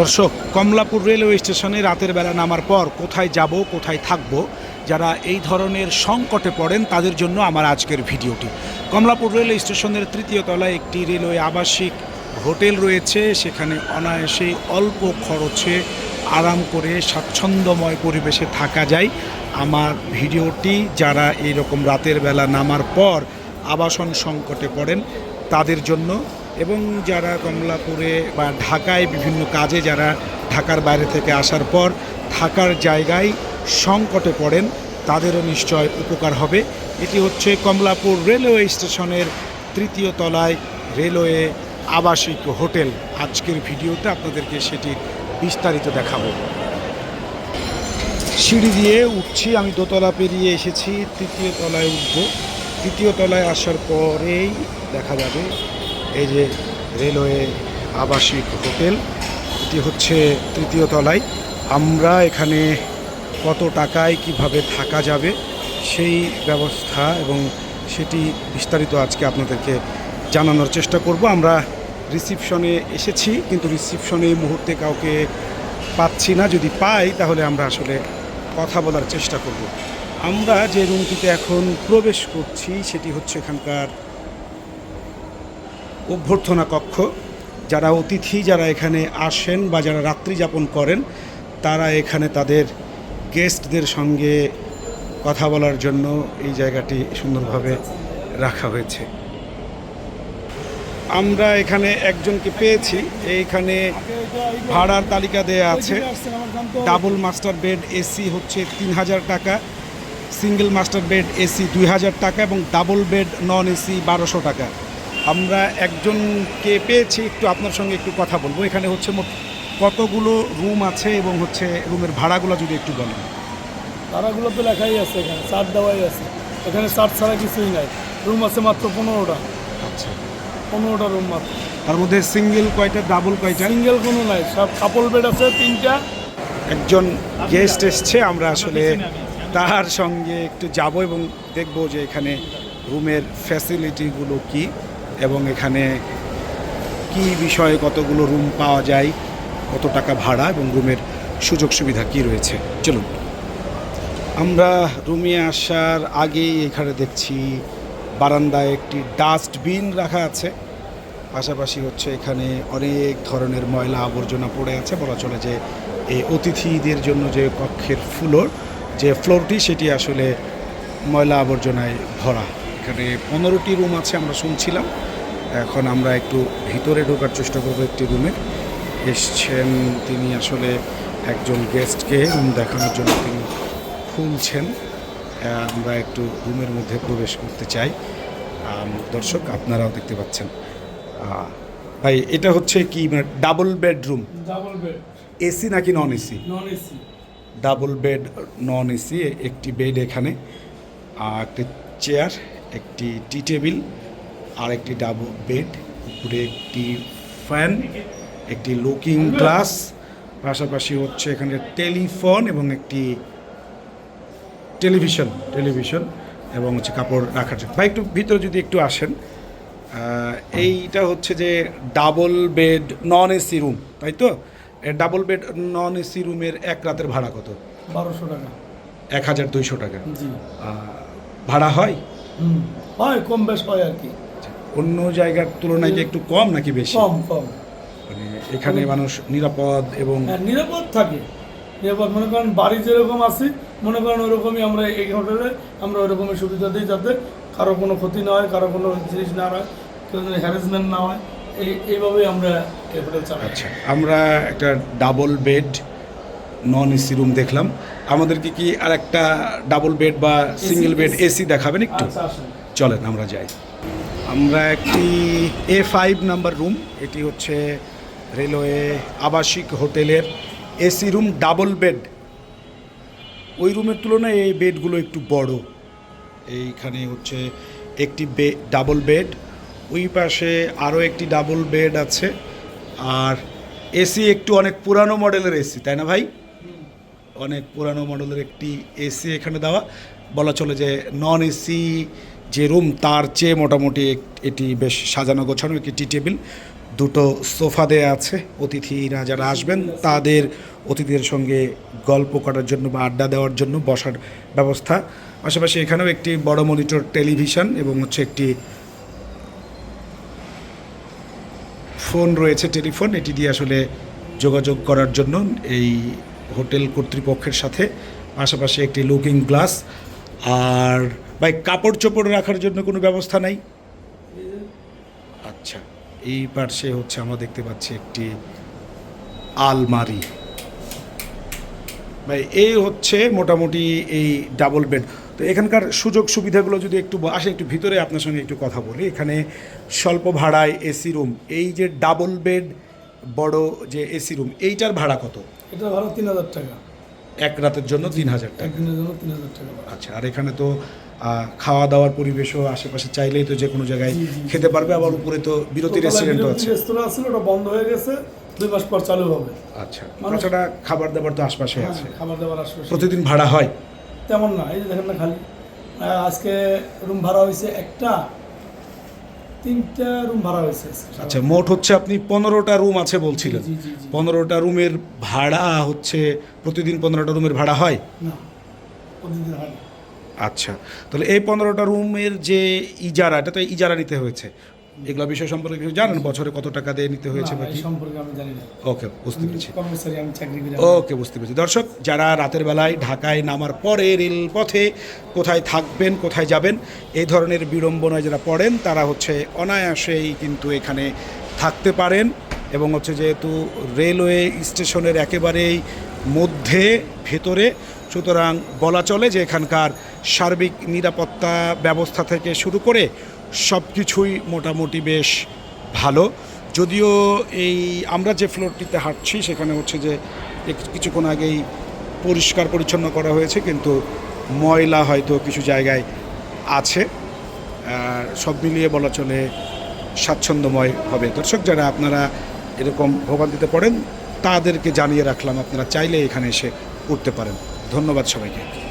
দর্শক, কমলাপুর রেলওয়ে স্টেশনে রাতের বেলা নামার পর কোথায় যাব, কোথায় থাকব, যারা এই ধরনের সংকটে পড়েন তাদের জন্য আমার আজকের ভিডিওটি। কমলাপুর রেলওয়ে স্টেশনের তৃতীয় তলায় একটি রেলওয়ে আবাসিক হোটেল রয়েছে, সেখানে অনায়াসে অল্প খরচে আরাম করে স্বাচ্ছন্দ্যময় পরিবেশে থাকা যায়। আমার ভিডিওটি, যারা এই রকম রাতের বেলা নামার পর আবাসন সংকটে পড়েন, তাদের জন্য এবং যারা কমলাপুরে বা ঢাকায় বিভিন্ন কাজে যারা ঢাকার বাইরে থেকে আসার পর থাকার জায়গায় সংকটে পড়েন, তাদেরও নিশ্চয় উপকার হবে। এটি হচ্ছে কমলাপুর রেলওয়ে স্টেশনের তৃতীয় তলায় রেলওয়ে আবাসিক হোটেল। আজকের ভিডিওতে আপনাদেরকে সেটি বিস্তারিত দেখাবো। সিঁড়ি দিয়ে উঠছি, আমি দোতলা পেরিয়ে এসেছি, তৃতীয় তলায় উঠব। তৃতীয় তলায় আসার পরেই দেখা যাবে এই যে রেলওয়ে আবাসিক হোটেল, এটি হচ্ছে তৃতীয় তলায়। আমরা এখানে কত টাকায় কীভাবে থাকা যাবে সেই ব্যবস্থা এবং সেটি বিস্তারিত আজকে আপনাদেরকে জানানোর চেষ্টা করব। আমরা রিসিপশনে এসেছি, কিন্তু রিসিপশনে এই মুহূর্তে কাউকে পাচ্ছি না। যদি পাই, তাহলে আমরা আসলে কথা বলার চেষ্টা করব। আমরা যে রুমটিতে এখন প্রবেশ করছি, সেটি হচ্ছে এখানকার অভ্যর্থনা কক্ষ। যারা অতিথি যারা এখানে আসেন বা যারা রাত্রি যাপন করেন, তারা এখানে তাদের গেস্টদের সঙ্গে কথা বলার জন্য এই জায়গাটি সুন্দরভাবে রাখা হয়েছে। আমরা এখানে একজনকে পেয়েছি। এইখানে ভাড়ার তালিকা দেয়া আছে। ডাবল মাস্টার বেড এসি হচ্ছে তিন হাজার টাকা, সিঙ্গেল মাস্টার বেড এসি দুই হাজার টাকা এবং ডাবল বেড নন এসি বারোশো টাকা। আমরা একজনকে পেয়েছি একটু আপনার সঙ্গে একটু কথা বলব। এখানে হচ্ছে মোট কতগুলো রুম আছে এবং হচ্ছে রুমের ভাড়াগুলো যদি একটু বলেন। ভাড়াগুলো তো লেখাই আছে এখানে চার দেওয়াই আছে। এখানে চার ছাড়া কিছুই নাই রুম আছে মাত্র পনেরোটা। আচ্ছা। পনেরোটা রুম মাত্র। তার মধ্যে সিঙ্গেল কয়টা ডাবল কয়টা? সিঙ্গেল কোনো নাই সব কাপল বেড আছে তিনটা। একজন গেস্ট এসছে আমরা আসলে তার সঙ্গে একটু যাব এবং দেখব যে এখানে রুমের ফ্যাসিলিটিগুলো কি। এবং এখানে কি বিষয়ে কতগুলো রুম পাওয়া যায়, কত টাকা ভাড়া এবং রুমের সুযোগ সুবিধা কি রয়েছে? চলুন। আমরা রুমে আসার আগেই এখানে দেখছি বারান্দায় একটি ডাস্টবিন রাখা আছে। পাশাপাশি হচ্ছে এখানে অনেক ধরনের ময়লা আবর্জনা পড়ে আছে। বলা চলে যে এই অতিথিদের জন্য যে কক্ষের ফ্লোর যে ফ্লোরটি সেটি আসলে ময়লা আবর্জনায় ভরা। এখানে পনেরোটি রুম আছে আমরা শুনছিলাম। এখন আমরা একটু ভিতরে ঢোকার চেষ্টা করব একটি রুমে এসছেন তিনি আসলে একজন গেস্টকে রুম দেখানোর জন্য তিনি খুলছেন। আমরা একটু রুমের মধ্যে প্রবেশ করতে চাই। দর্শক আপনারাও দেখতে পাচ্ছেন। ভাই এটা হচ্ছে কি মানে double bedroom double bed AC নাকি non AC non AC double bed non AC একটি বেড এখানে। আর একটি চেয়ার একটি টি টেবিল আর একটি ডাবল বেড উপরে একটি ফ্যান একটি লুকিং গ্লাস পাশাপাশি হচ্ছে এখানে টেলিফোন এবং একটি টেলিভিশন টেলিভিশন এবং হচ্ছে কাপড় রাখার জন্য। ভাই একটু ভিতরে যদি একটু আসেন এইটা হচ্ছে যে double bed non AC room তাই তো? ডাবল বেড নন এসি রুমের এক রাতের ভাড়া কত? বারোশো টাকা। এক হাজার দুইশো টাকা। ভাড়া হয়? হয় কম বেশ হয় আর কি। অন্য জায়গার তুলনায় কি একটু কম নাকি বেশি? কম কম। মানে এখানে মানুষ নিরাপদ এবং হ্যাঁ নিরাপদ থাকে। নিরাপদ মনে করেন বাড়ি যেরকম আছি মনে করেন ওরকমই আমরা এই হোটেলে আমরা ওরকমই সুবিধা দিই যাতে কারও কোনো ক্ষতি না হয় কারও কোনো জিনিস না হয় কেউ হ্যারাসমেন্ট না হয় এই এইভাবেই আমরা হোটেল চালাই। আচ্ছা আমরা একটা double bed non AC room দেখলাম। আমাদেরকে কি আর একটা ডাবল বেড বা সিঙ্গেল বেড এসি দেখাবেন একটু? আচ্ছা চলেন আমরা যাই। আমরা একটি এ ফাইভ নাম্বার রুম এটি হচ্ছে রেলওয়ে আবাসিক হোটেলের এসি রুম ডাবল বেড ওই রুমের তুলনায় এই বেডগুলো একটু বড়। এইখানে হচ্ছে একটি বে ডাবল বেড ওই পাশে আরও একটি ডাবল বেড আছে। আর এসি একটু অনেক পুরানো মডেলের এসি তাই না ভাই? অনেক পুরানো মডেলের একটি এসি এখানে দেওয়া। বলা চলে যে নন এসি যে রুম তার চেয়ে মোটামুটি এটি বেশ সাজানো গোছানো একটি টি টেবিল দুটো সোফা দেয়া আছে, অতিথিরা যারা আসবেন, তাদের অতিথিদের সঙ্গে গল্প করার জন্য বা আড্ডা দেওয়ার জন্য বসার ব্যবস্থা। পাশাপাশি এখানেও একটি বড় মনিটর টেলিভিশন এবং হচ্ছে একটি ফোন রয়েছে টেলিফোন। এটি দিয়ে আসলে যোগাযোগ করার জন্য এই হোটেল কর্তৃপক্ষের সাথে, পাশাপাশি একটি লুকিং গ্লাস আর ভাই, কাপড় চোপড় রাখার জন্য কোনো ব্যবস্থা নাই? আচ্ছা এই পার্শ্বে হচ্ছে আমরা দেখতে পাচ্ছি একটি আলমারি। ভাই এই হচ্ছে মোটামুটি এই ডাবল বেড। তো এখানকার সুযোগ সুবিধাগুলো যদি একটু আসে একটু ভিতরে আপনার সঙ্গে একটু কথা বলি। এখানে স্বল্প ভাড়ায় এসি রুম। এই যে ডাবল বেড বড় যে এসি রুম এইটার ভাড়া কত? এটা ভাড়া তিন হাজার টাকা। এক রাতের জন্য তিন হাজার টাকা। একদিনের জন্য তিন হাজার টাকা আচ্ছা আর এখানে তো খাওয়া দাওয়ার পরিবেশও আশেপাশে চাইলেই তো যে কোনো জায়গায়। খেতে পারবে আবার উপরে তো বিরতি রেস্টুরেন্টও আছে। রেস্তোরাঁ ছিল ওটা বন্ধ হয়ে গেছে দুই মাস পর চালু হবে। আচ্ছা তাছাড়া খাবার দাবার তো আশপাশে হ্যাঁ, আছে। খাবার দাবার আসবে প্রতিদিন ভাড়া হয়? তেমন না এই যে দেখেন না খালি। আজকে রুম ভাড়া হয়েছে একটা তিনটা রুম ভাড়া হয়েছে আচ্ছা মোট হচ্ছে আপনি পনেরোটা রুম আছে বলছিলেন। পনেরোটা রুমের ভাড়া হচ্ছে প্রতিদিন পনেরোটা রুমের ভাড়া হয়? না প্রতিদিন হয় আচ্ছা তাহলে এই পনেরোটা রুমের যে ইজারা এটা তো ইজারা নিতে হয়েছে। এগুলো বিষয় সম্পর্কে কিছু জানেন? বছরে কত টাকা দিয়ে নিতে হয়েছে বা কি? সম্পর্কে আমি জানি না। ওকে বুঝতে পেরেছি। ওকে বুঝতে পেরেছি। দর্শক যারা রাতের বেলায় ঢাকায় নামার পরে রেলপথে কোথায় থাকবেন কোথায় যাবেন এই ধরনের বিড়ম্বনায় যারা পড়েন তারা হচ্ছে অনায়াসেই কিন্তু এখানে থাকতে পারেন এবং হচ্ছে যেহেতু রেলওয়ে স্টেশনের একেবারেই মধ্যে ভেতরে সুতরাং বলা চলে যে এখানকার সার্বিক নিরাপত্তা ব্যবস্থা থেকে শুরু করে সব কিছুই মোটামুটি বেশ ভালো। যদিও এই আমরা যে ফ্লোরটিতে হাঁটছি, সেখানে হচ্ছে যে কিছুক্ষণ আগেই পরিষ্কার পরিচ্ছন্ন করা হয়েছে, কিন্তু ময়লা হয়তো কিছু জায়গায় আছে। সব মিলিয়ে বলা চলে স্বাচ্ছন্দ্যময় হবে। দর্শক, যারা আপনারা এরকম ভোগান্তিতে পড়েন, তাদেরকে জানিয়ে রাখলাম, আপনারা চাইলে এখানে এসে উঠতে পারেন। ধন্যবাদ সবাইকে।